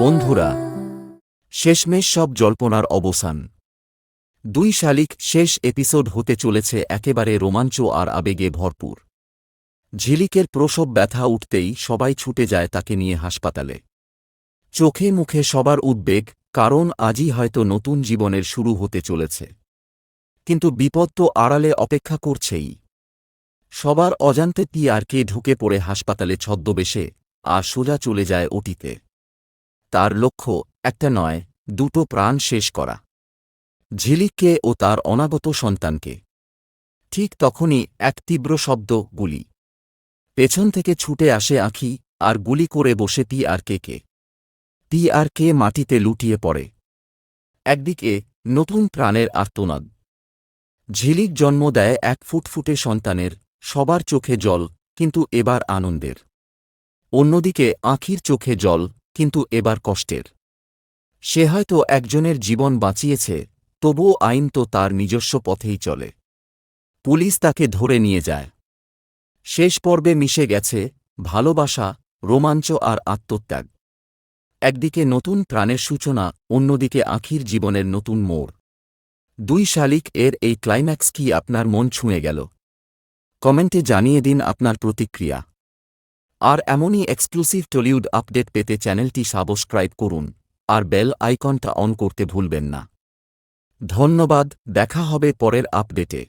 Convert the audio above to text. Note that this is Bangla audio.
বন্ধুরা, শেষমেশ সব জল্পনার অবসান। দুই শালিক শেষ এপিসোড হতে চলেছে একেবারে রোমাঞ্চ আর আবেগে ভরপুর। ঝিলিকের প্রসব ব্যথা উঠতেই সবাই ছুটে যায় তাকে নিয়ে হাসপাতালে। চোখে মুখে সবার উদ্বেগ, কারণ আজই হয়তো নতুন জীবনের শুরু হতে চলেছে। কিন্তু বিপদ তো আড়ালে অপেক্ষা করছেই। সবার অজান্তে টি আর কে ঢুকে পড়ে হাসপাতালে ছদ্মবেশে, আর সোজা চলে যায় ওটিতে। তার লক্ষ্য একটা নয়, দুটো প্রাণ শেষ করা। ঝিলিককে ও তার অনাগত সন্তানকে। ঠিক তখনই এক তীব্র শব্দ, গুলি। পেছন থেকে ছুটে আসে আঁখি আর গুলি করে বসে টি আর কে কে। টি আর কে মাটিতে লুটিয়ে পড়ে। একদিকে নতুন প্রাণের আর্তনাদ। ঝিলিক জন্ম দেয় এক ফুটফুটে সন্তানের, সবার চোখে জল, কিন্তু এবার আনন্দের। অন্যদিকে আঁখির চোখে জল কিন্তু এবার কষ্টের। সে হয়তো একজনের জীবন বাঁচিয়েছে, তবুও আইন তো তার নিজস্ব পথেই চলে। পুলিশ তাকে ধরে নিয়ে যায়। শেষ পর্বে মিশে গেছে, ভালোবাসা, রোমাঞ্চ আর আত্মত্যাগ। একদিকে নতুন প্রাণের সূচনা, অন্যদিকে আখির জীবনের নতুন মোড়। দুই শালিক এর এই ক্লাইম্যাক্স কি আপনার মন ছুঁয়ে গেল? কমেন্টে জানিয়ে দিন আপনার প্রতিক্রিয়া। আর এমনই এক্সক্লুসিভ টলিউড আপডেট পেতে চ্যানেলটি সাবস্ক্রাইব করুন, আর বেল আইকনটা অন করতে ভুলবেন না। ধন্যবাদ, দেখা হবে পরের আপডেটে